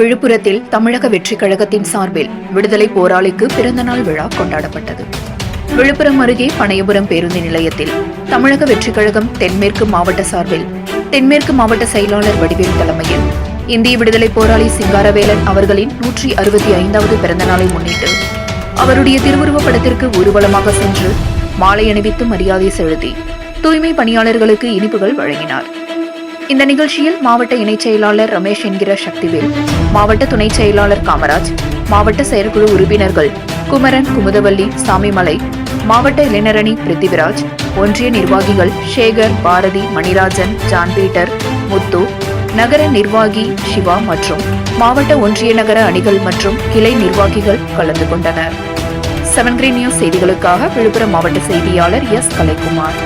விழுப்புரத்தில் தமிழக வெற்றிக் கழகத்தின் சார்பில் விடுதலை போராளிக்கு பிறந்தநாள் விழா கொண்டாடப்பட்டது. விழுப்புரம் அருகே பனையபுரம் பேருந்து நிலையத்தில் தமிழக வெற்றிக் கழகம் தென்மேற்கு மாவட்ட சார்பில் தென்மேற்கு மாவட்ட செயலாளர் வடிவேல் தலைமையில் இந்திய விடுதலை போராளி சிங்காரவேலன் அவர்களின் நூற்றி அறுபத்தி ஐந்தாவது பிறந்தநாளை முன்னிட்டு அவருடைய திருவுருவப் படத்திற்கு ஊர்வலமாக சென்று மாலை அணிவித்து மரியாதை செலுத்தி தூய்மை பணியாளர்களுக்கு இனிப்புகள் வழங்கினார். இந்த நிகழ்ச்சியில் மாவட்ட இணைச் செயலாளர் ரமேஷ் என்கிற சக்திவேல் மாவட்ட துணைச் செயலாளர் காமராஜ் மாவட்ட செயற்குழு உறுப்பினர்கள் குமரன் குமுதவல்லி சாமிமலை மாவட்ட இளைஞரணி பிருத்திவிராஜ் ஒன்றிய நிர்வாகிகள் சேகர் பாரதி மணிராஜன் ஜான் பீட்டர் முத்து நகர நிர்வாகி சிவா மற்றும் மாவட்ட ஒன்றிய நகர அணிகள் மற்றும் கிளை நிர்வாகிகள் கலந்து கொண்டனர். செவன்கிரி நியூஸ் செய்திகளுக்காக விழுப்புரம் மாவட்ட செய்தியாளர் எஸ். கலைக்குமார்.